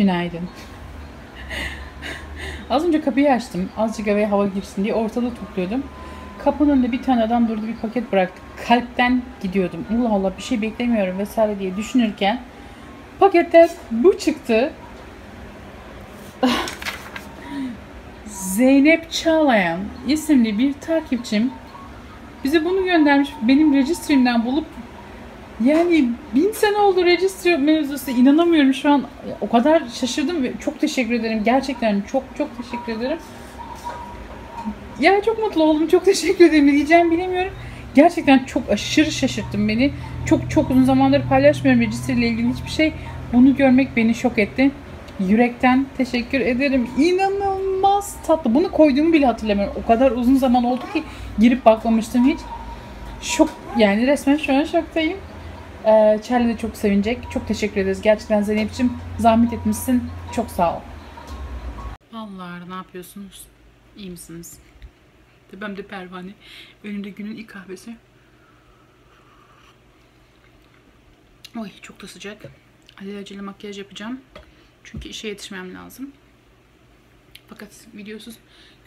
Günaydın. Az önce kapıyı açtım. Azıcık eve hava girsin diye ortalığı topluyordum. Kapının önünde bir tane adam durdu bir paket bıraktı. Kalpten gidiyordum. Allah Allah bir şey beklemiyorum vesaire diye düşünürken paketten bu çıktı. Zeynep Çağlayan isimli bir takipçim bize bunu göndermiş. Benim registrimden bulup yani bin sene oldu registry mevzusu. İnanamıyorum şu an. O kadar şaşırdım ve çok teşekkür ederim. Gerçekten çok çok teşekkür ederim. Ya çok mutlu oldum. Çok teşekkür ederim. Ne diyeceğimi bilemiyorum. Gerçekten çok aşırı şaşırttın beni. Çok çok uzun zamandır paylaşmıyorum registry ile ilgili hiçbir şey. Bunu görmek beni şok etti. Yürekten teşekkür ederim. İnanılmaz tatlı. Bunu koyduğumu bile hatırlamıyorum. O kadar uzun zaman oldu ki girip bakmamıştım hiç. Şok yani resmen şu an şoktayım. Ee, Charlie de çok sevinecek. Çok teşekkür ederiz. Gerçekten Zeynep'ciğim zahmet etmişsin. Çok sağ ol. Vallahi ne yapıyorsunuz? İyi misiniz? Tepemde de pervane. Önümde günün ilk kahvesi. Oy çok da sıcak. Acele makyaj yapacağım. Çünkü işe yetişmem lazım. Fakat videosuz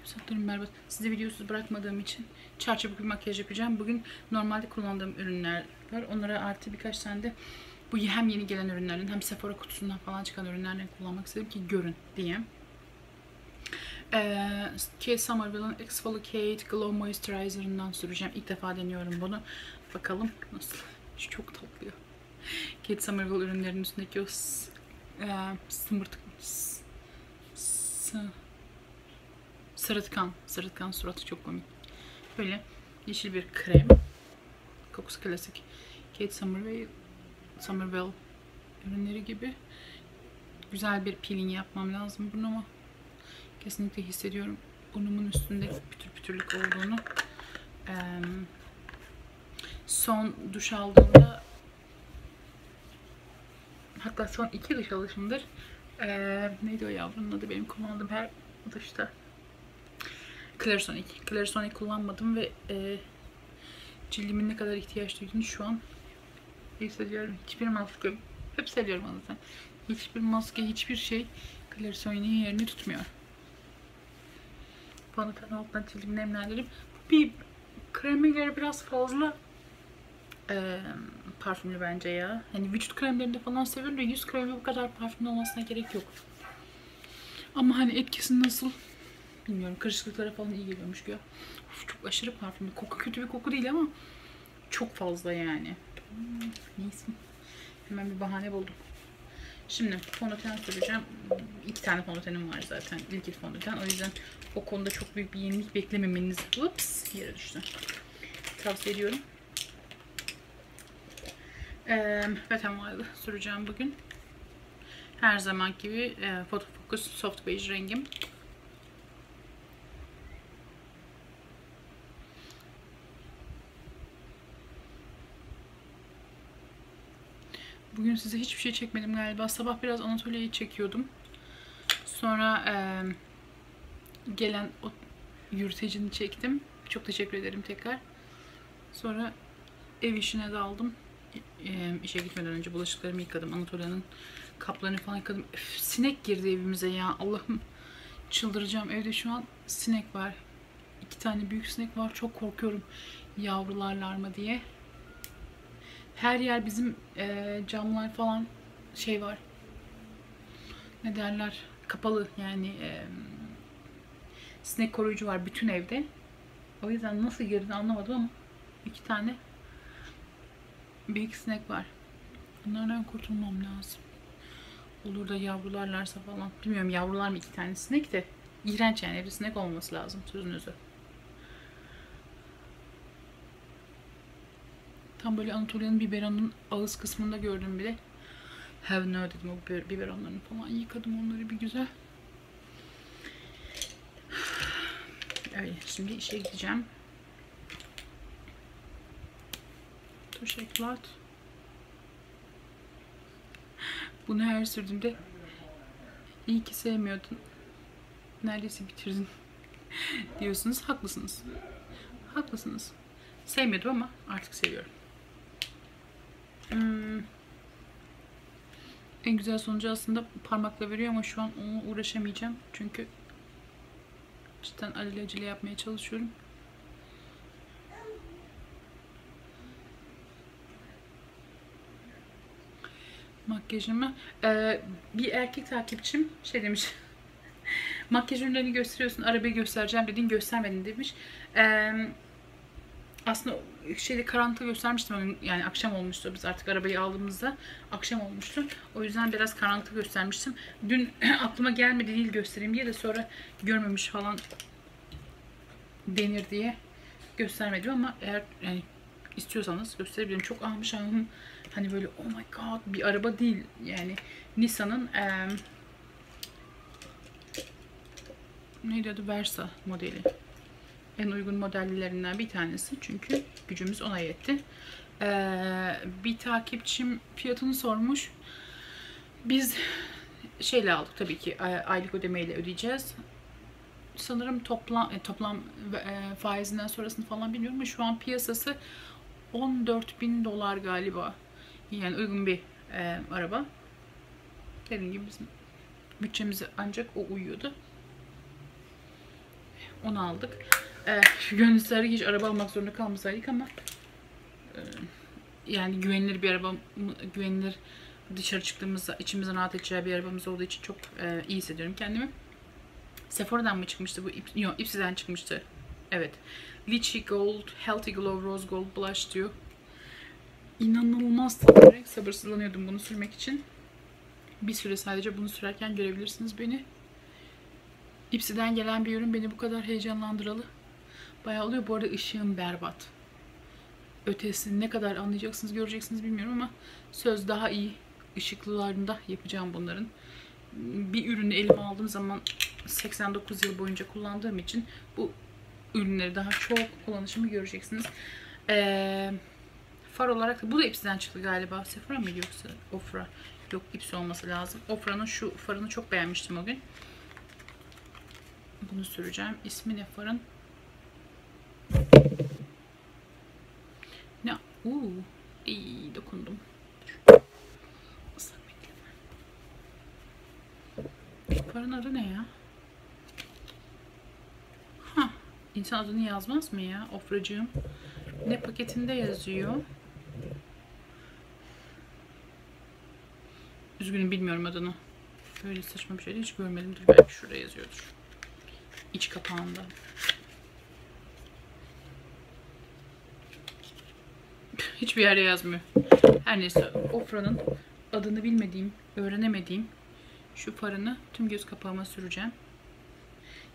göz hatlarım berbat. Size videosuz bırakmadığım için çarçabuk bir makyaj yapacağım. Bugün normalde kullandığım ürünler var. Onlara artı birkaç tane de bu hem yeni gelen ürünlerden hem Sephora kutusundan falan çıkan ürünlerden kullanmak istedim ki görün diye. Ee, Kate Somerville'ın Exfoliate Glow Moisturizer'ından süreceğim. İlk defa deniyorum bunu. Bakalım nasıl. Şu çok tatlı. Kate Somerville ürünlerinin üstündeki o e, sımırtık sırıtkan sırıtkan suratı çok komik. Böyle yeşil bir krem. Kokusu klasik. Kate Somerville, Somerville ürünleri gibi. Güzel bir peeling yapmam lazım burnuma. Kesinlikle hissediyorum burnumun üstünde pütür pütürlük olduğunu. Ee, son duş aldığımda hatta son iki duş alışımdır. Ee, neydi o yavrunun adı benim kullandığım her duşta. Clarisonic. Clarisonic kullanmadım ve e, cildimin ne kadar ihtiyaç duyduğunu şu an hissediyorum. Hiçbir maske, hep söylüyorum zaten. Hiçbir maske, hiçbir şey Clarisonic'in yerini tutmuyor. Fondöten altından cildimi nemlendirip bir kreme göre biraz fazla e, parfümlü bence ya. Hani vücut kremlerinde falan seviyorum da yüz kremi bu kadar parfümlü olmasına gerek yok. Ama hani etkisi nasıl bilmiyorum. Karışıklıklara falan iyi geliyormuş güya. Of, çok aşırı parfümlü. Koku kötü bir koku değil ama çok fazla yani. Hmm, neyse. Hemen bir bahane buldum. Şimdi fondöten süreceğim. İki tane fondötenim var zaten. Liquid fondöten. O yüzden o konuda çok büyük bir yenilik beklememeniz. Ups yere düştü. Tavsiye ediyorum. Ee, Wet n Wild'ı süreceğim bugün. Her zaman gibi e, Photo Focus Soft Beige rengim. Bugün size hiçbir şey çekmedim galiba. Sabah biraz Anatolia'yı çekiyordum. Sonra e, gelen o yürütecini çektim. Çok teşekkür ederim tekrar. Sonra ev işine daldım. E, işe gitmeden önce bulaşıklarımı yıkadım. Anatolia'nın kaplarını falan yıkadım. Öf, sinek girdi evimize ya. Allah'ım çıldıracağım. Evde şu an sinek var. İki tane büyük sinek var. Çok korkuyorum yavrularlar mı diye. Her yer bizim e, camlar falan şey var. Ne derler? Kapalı yani e, sinek koruyucu var bütün evde. O yüzden nasıl girdi anlamadım ama iki tane büyük sinek var. Bunlardan kurtulmam lazım. Olur da yavrularlarsa falan. Bilmiyorum yavrular mı iki tane sinek de. İğrenç yani evde sinek olması lazım sözünüzü. Tam böyle Anatolia'nın biberonun ağız kısmında gördüm bile. Have no dedim o biberonlarını falan yıkadım onları bir güzel. Öyle şimdi işe gideceğim. Teşekkürler. Bunu her sürdüğümde iyi ki sevmiyordun. Neredeyse bitirdin diyorsunuz. Haklısınız. Haklısınız. Sevmiyordum ama artık seviyorum. Hmm. En güzel sonucu aslında parmakla veriyor ama şu an onunla uğraşamayacağım. Çünkü cidden alelacele yapmaya çalışıyorum. Makyajımı ee, bir erkek takipçim şey demiş. Makyaj ürünlerini gösteriyorsun, arabayı göstereceğim dedin, göstermedin demiş. Ee, aslında şeyde karanlıkta göstermiştim gün. yani akşam olmuştu biz artık arabayı aldığımızda akşam olmuştu. O yüzden biraz karanlıkta göstermiştim. Dün aklıma gelmedi değil göstereyim diye de sonra görmemiş falan denir diye göstermedim ama eğer yani istiyorsanız gösterebilirim. Çok almış hanım hani böyle oh my god bir araba değil yani Nissan'ın e, neydi adı Versa modeli en uygun modellerinden bir tanesi. Çünkü gücümüz ona yetti. Ee, bir takipçim fiyatını sormuş. Biz şeyle aldık tabii ki aylık ödemeyle ödeyeceğiz. Sanırım toplam e, toplam e, faizinden sonrasını falan bilmiyorum ama şu an piyasası 14 bin dolar galiba. Yani uygun bir e, araba. Dediğim gibi bizim bütçemize ancak o uyuyordu. Onu aldık. Ee, gönül hiç araba almak zorunda kalmasaydık ama e, yani güvenilir bir araba, güvenilir dışarı çıktığımızda içimizden rahat edeceği bir arabamız olduğu için çok e, iyi hissediyorum kendimi. Sephora'dan mı çıkmıştı bu? Yok, Ipsy'den çıkmıştı. Evet. Lychee Gold, Healthy Glow Rose Gold Blush diyor. İnanılmaz tadı. Sabırsızlanıyordum bunu sürmek için. Bir süre sadece bunu sürerken görebilirsiniz beni. Ipsy'den gelen bir ürün beni bu kadar heyecanlandıralı. Bayağı oluyor. Bu arada ışığım berbat. Ötesi ne kadar anlayacaksınız göreceksiniz bilmiyorum ama söz daha iyi ışıklılarında yapacağım bunların. Bir ürünü elime aldığım zaman 89 yıl boyunca kullandığım için bu ürünleri daha çok kullanışımı göreceksiniz. Ee, far olarak da bu da Ipsy'den çıktı galiba. Sephora mı yoksa Ofra? Yok Ipsy olması lazım. Ofra'nın şu farını çok beğenmiştim o gün. Bunu süreceğim. İsmi ne farın? Ne? Uuu. İyi dokundum. Farın adı ne ya? Ha, insan adını yazmaz mı ya? Ofracığım. Ne paketinde yazıyor? Üzgünüm bilmiyorum adını. Böyle saçma bir şey hiç görmedim. Belki şurada yazıyordur. İç kapağında. Hiçbir yerde yazmıyor. Her neyse Ofra'nın adını bilmediğim, öğrenemediğim şu farını tüm göz kapağıma süreceğim.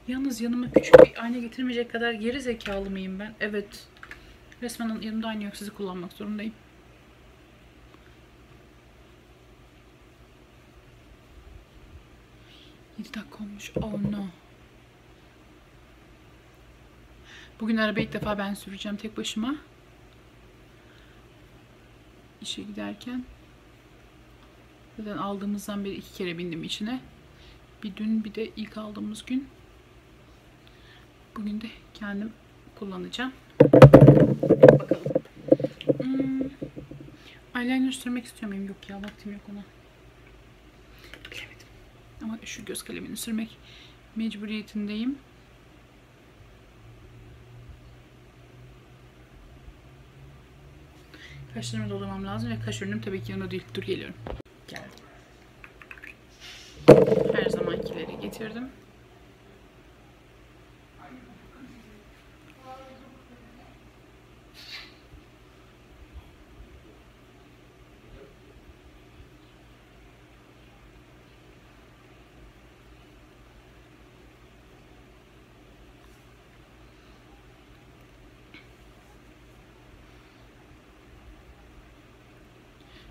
Yalnız yanıma küçük bir ayna getirmeyecek kadar geri zekalı mıyım ben? Evet. Resmen yanımda ayna yok. Sizi kullanmak zorundayım. Yedi dakika olmuş. Oh no. Bugün araba ilk defa ben süreceğim tek başıma işe giderken. Zaten aldığımızdan beri iki kere bindim içine. Bir dün bir de ilk aldığımız gün. Bugün de kendim kullanacağım. Bakalım. Hmm. Eyeliner sürmek istiyor muyum? Yok ya vaktim yok ona. Bilemedim. Ama şu göz kalemini sürmek mecburiyetindeyim. Kaşlarımı doldurmam lazım ve kaş ürünüm tabii ki yanında değil. Dur geliyorum. Geldim. Her zamankileri getirdim.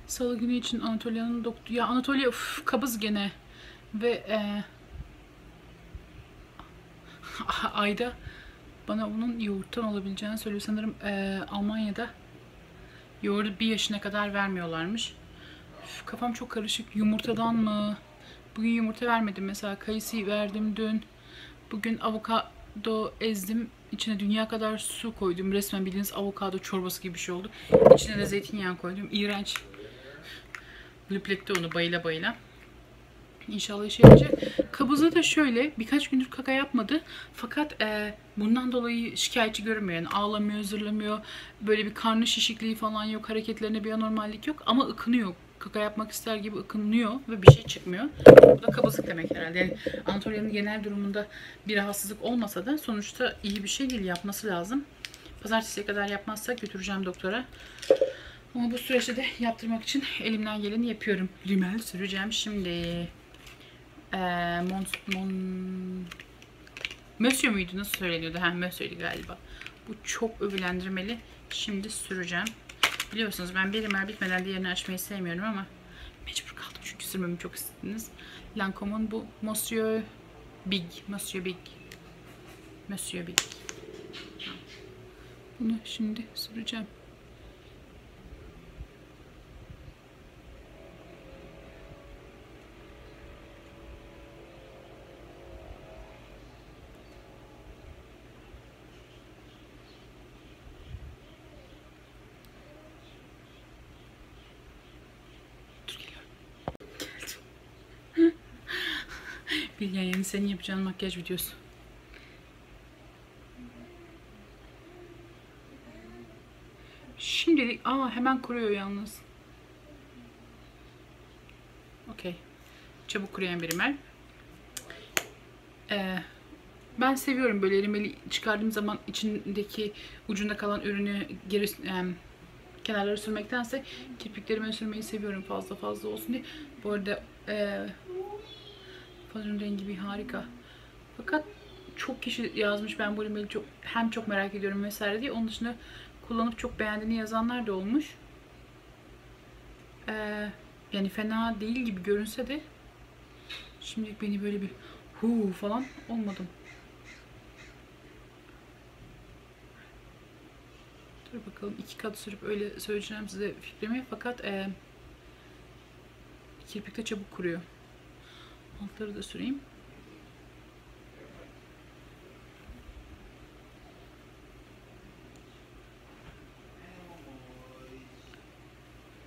Salı günü için Anatolia'nın doktor... Ya Anatolia uf, kabız gene. Ve e, ayda bana bunun yoğurttan olabileceğini söylüyor. Sanırım e, Almanya'da yoğurdu bir yaşına kadar vermiyorlarmış. Üf, kafam çok karışık. Yumurtadan mı? Bugün yumurta vermedim. Mesela kayısı verdim dün. Bugün avokado ezdim. İçine dünya kadar su koydum. Resmen bildiğiniz avokado çorbası gibi bir şey oldu. İçine de zeytinyağı koydum. İğrenç. Lüplekte onu bayıla bayıla. İnşallah işe yarayacak. Kabızda da şöyle birkaç gündür kaka yapmadı. Fakat e, bundan dolayı şikayetçi görünmüyor. Yani ağlamıyor, zırlamıyor. Böyle bir karnı şişikliği falan yok. Hareketlerine bir anormallik yok. Ama ıkınıyor. Kaka yapmak ister gibi ıkınıyor ve bir şey çıkmıyor. Bu da kabızlık demek herhalde. Yani Anatolia'nın genel durumunda bir rahatsızlık olmasa da sonuçta iyi bir şey değil. Yapması lazım. Pazartesiye kadar yapmazsa götüreceğim doktora. Ama bu süreçte de yaptırmak için elimden geleni yapıyorum. Rimel süreceğim şimdi. Ee, mon, mon... Monsieur müydü? Nasıl söyleniyordu? Ha, Monsieur'di galiba. Bu çok övülendirmeli. Şimdi süreceğim. Biliyorsunuz ben bir rimel bitmeden diğerini açmayı sevmiyorum ama mecbur kaldım çünkü sürmemi çok istediniz. Lancome'un bu Monsieur Big. Monsieur Big. Monsieur Big. Bunu şimdi süreceğim. Bir yani senin yapacağın makyaj videosu. Şimdilik aa hemen kuruyor yalnız. Okey. Çabuk kuruyan bir rimel. Ee, ben seviyorum böyle rimeli çıkardığım zaman içindeki ucunda kalan ürünü geri e, kenarlara sürmektense kirpiklerime sürmeyi seviyorum fazla fazla olsun diye. Bu arada e, fazın rengi bir harika. Fakat çok kişi yazmış ben bu rimeli çok hem çok merak ediyorum vesaire diye. Onun dışında kullanıp çok beğendiğini yazanlar da olmuş. Ee, yani fena değil gibi görünse de şimdilik beni böyle bir hu falan olmadım. Dur bakalım iki kat sürüp öyle söyleyeceğim size fikrimi. Fakat e, kirpik de çabuk kuruyor. Altları da süreyim.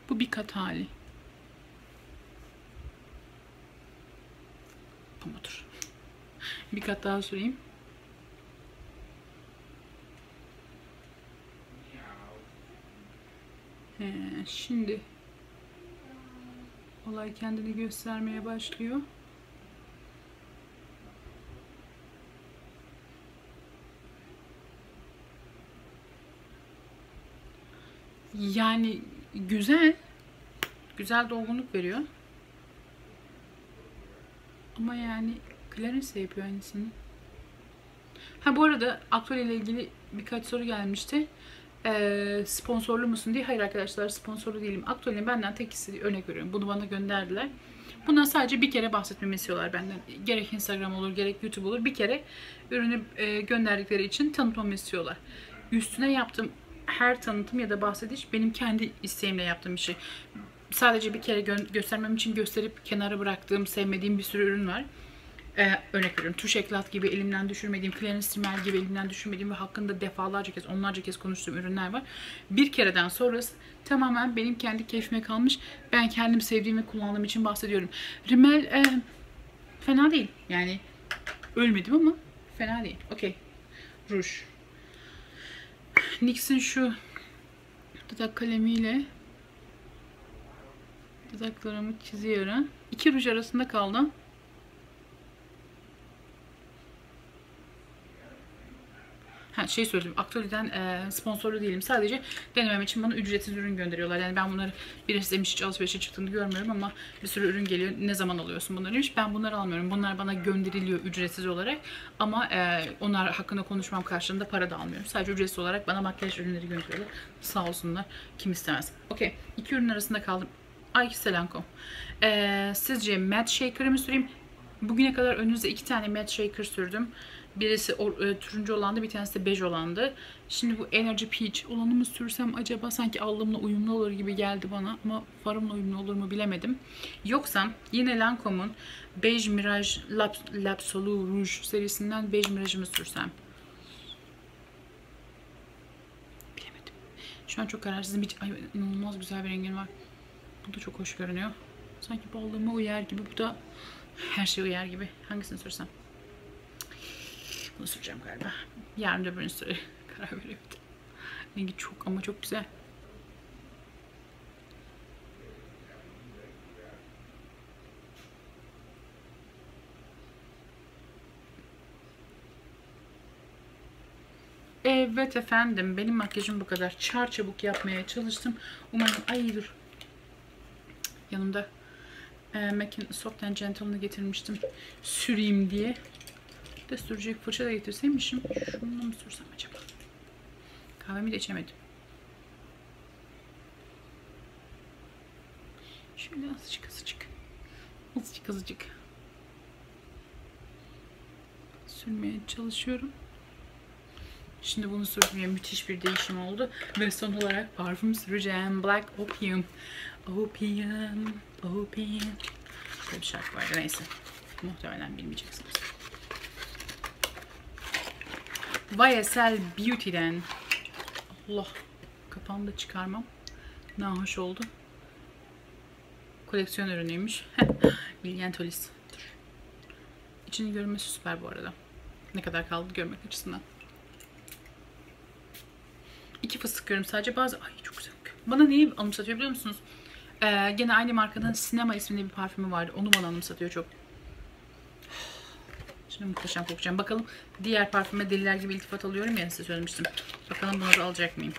Bu bir kat hali. Bu mudur? Bir kat daha süreyim. He, şimdi olay kendini göstermeye başlıyor. Yani güzel. Güzel dolgunluk veriyor. Ama yani Clarence de yapıyor aynısını. Ha bu arada Aktual ile ilgili birkaç soru gelmişti. Ee, sponsorlu musun diye. Hayır arkadaşlar sponsorlu değilim. Aktual'in benden tek istediği örnek veriyorum. Bunu bana gönderdiler. Bundan sadece bir kere bahsetmemi istiyorlar benden. Gerek Instagram olur gerek YouTube olur. Bir kere ürünü e, gönderdikleri için tanıtmamı istiyorlar. Üstüne yaptığım her tanıtım ya da bahsediş benim kendi isteğimle yaptığım bir şey. Sadece bir kere gö- göstermem için gösterip kenara bıraktığım, sevmediğim bir sürü ürün var. Ee, örnek veriyorum. Tuş eklat gibi elimden düşürmediğim, Clarence Rimmel gibi elimden düşürmediğim ve hakkında defalarca kez, onlarca kez konuştuğum ürünler var. Bir kereden sonrası tamamen benim kendi keyfime kalmış. Ben kendim sevdiğimi kullandığım için bahsediyorum. Rimmel e, fena değil. Yani ölmedim ama fena değil. Okey. Ruj. NYX'in şu dudak kalemiyle dudaklarımı çiziyorum. İki ruj arasında kaldım. Ha, şey söyledim. Aktualiden e, sponsorlu değilim. Sadece denemem için bana ücretsiz ürün gönderiyorlar. Yani ben bunları birisi demiş hiç alışverişe çıktığını görmüyorum ama bir sürü ürün geliyor. Ne zaman alıyorsun bunları demiş. Ben bunları almıyorum. Bunlar bana gönderiliyor ücretsiz olarak. Ama e, onlar hakkında konuşmam karşılığında para da almıyorum. Sadece ücretsiz olarak bana makyaj ürünleri gönderiyorlar. Sağ olsunlar. Kim istemez. Okey. İki ürün arasında kaldım. Ay Selanko. E, sizce matte shaker'ı mı süreyim? Bugüne kadar önünüze iki tane matte shaker sürdüm. Birisi o, e, turuncu olandı, bir tanesi de bej olandı. Şimdi bu Energy Peach olanı mı sürsem acaba sanki alımla uyumlu olur gibi geldi bana ama farımla uyumlu olur mu bilemedim. Yoksa yine Lancome'un Beige Mirage Lab, L'Absolu Rouge serisinden Beige Mirage'ımı sürsem. Bilemedim. Şu an çok kararsızım. Bir, ay, inanılmaz güzel bir rengin var. Bu da çok hoş görünüyor. Sanki ballığıma uyar gibi. Bu da her şey uyar gibi. Hangisini sürsem? Bunu süreceğim galiba. Yarın da birini süre karar veremedim. Rengi çok ama çok güzel. Evet efendim benim makyajım bu kadar. Çar çabuk yapmaya çalıştım. Umarım ay dur. Yanımda e, MAC'in Soft Gentle'ını getirmiştim. Süreyim diye. De sürecek fırça da getirseymişim. Şunu mu sürsem acaba? Kahvemi de içemedim. Şöyle azıcık azıcık. Azıcık azıcık. Sürmeye çalışıyorum. Şimdi bunu sürmeye müthiş bir değişim oldu. Ve son olarak parfüm süreceğim. Black Opium. Opium. Opium. Böyle bir şarkı vardı. Neyse. Muhtemelen bilmeyeceksiniz. YSL Beauty'den. Allah. Kapağını da çıkarmam. Ne hoş oldu. Koleksiyon ürünüymüş. Bilgen Tolis. İçini görünmesi süper bu arada. Ne kadar kaldı görmek açısından. İki fıstık görüyorum sadece. Bazı ay çok güzel. Bana neyi anımsatıyor biliyor musunuz? Ee, gene aynı markadan Sinema isminde bir parfümü vardı. Onu bana anımsatıyor çok. Şimdi muhteşem kokacağım. Bakalım diğer parfüme deliler gibi iltifat alıyorum ya size söylemiştim. Bakalım bunu da alacak mıyım?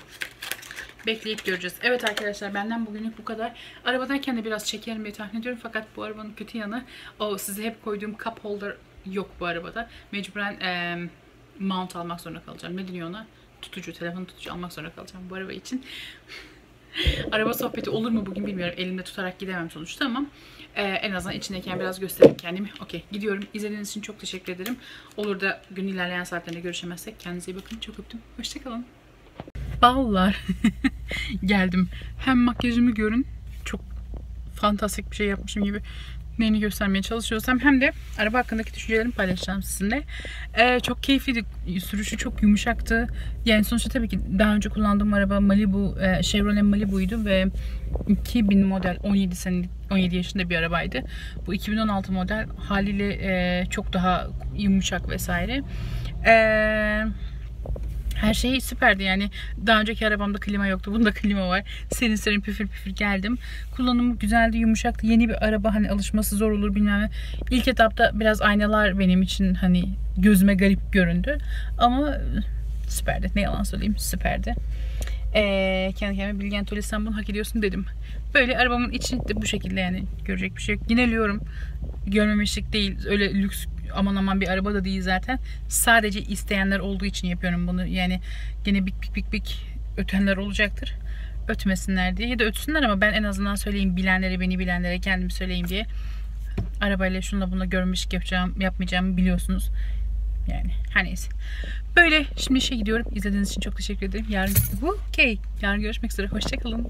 Bekleyip göreceğiz. Evet arkadaşlar benden bugünlük bu kadar. Arabadayken de biraz çekerim diye tahmin ediyorum. Fakat bu arabanın kötü yanı o size hep koyduğum cup holder yok bu arabada. Mecburen e, mount almak zorunda kalacağım. Ne deniyor ona? Tutucu, telefon tutucu almak zorunda kalacağım bu araba için. Araba sohbeti olur mu bugün bilmiyorum. Elimde tutarak gidemem sonuçta ama e, en azından içindeyken biraz göstereyim kendimi. Okey gidiyorum. İzlediğiniz için çok teşekkür ederim. Olur da gün ilerleyen saatlerinde görüşemezsek kendinize iyi bakın. Çok öptüm. Hoşçakalın. Ballar. Geldim. Hem makyajımı görün. Çok fantastik bir şey yapmışım gibi neyini göstermeye çalışıyorsam hem de araba hakkındaki düşüncelerimi paylaşacağım sizinle. Ee, çok keyifliydi. Sürüşü çok yumuşaktı. Yani sonuçta tabii ki daha önce kullandığım araba Malibu, e, Chevrolet Malibu'ydu ve 2000 model 17 senelik 17 yaşında bir arabaydı. Bu 2016 model haliyle e, çok daha yumuşak vesaire. Eee her şey süperdi yani. Daha önceki arabamda klima yoktu. Bunda klima var. Serin serin püfür püfür geldim. Kullanımı güzeldi, yumuşaktı. Yeni bir araba hani alışması zor olur bilmem ne. İlk etapta biraz aynalar benim için hani gözüme garip göründü. Ama süperdi. Ne yalan söyleyeyim süperdi. Ee, kendi kendime Bilgen Toli sen bunu hak ediyorsun dedim. Böyle arabamın içi de bu şekilde yani görecek bir şey yok. Yineliyorum. Görmemişlik değil. Öyle lüks aman aman bir araba da değil zaten. Sadece isteyenler olduğu için yapıyorum bunu. Yani gene bik bik bik bik ötenler olacaktır. Ötmesinler diye. Ya da ötsünler ama ben en azından söyleyeyim bilenlere, beni bilenlere kendimi söyleyeyim diye. Arabayla şunla bununla görmüşlük yapacağım, yapmayacağımı biliyorsunuz. Yani her neyse. Böyle şimdi işe gidiyorum. İzlediğiniz için çok teşekkür ederim. Yarın bu okay. Yarın görüşmek üzere. Hoşçakalın.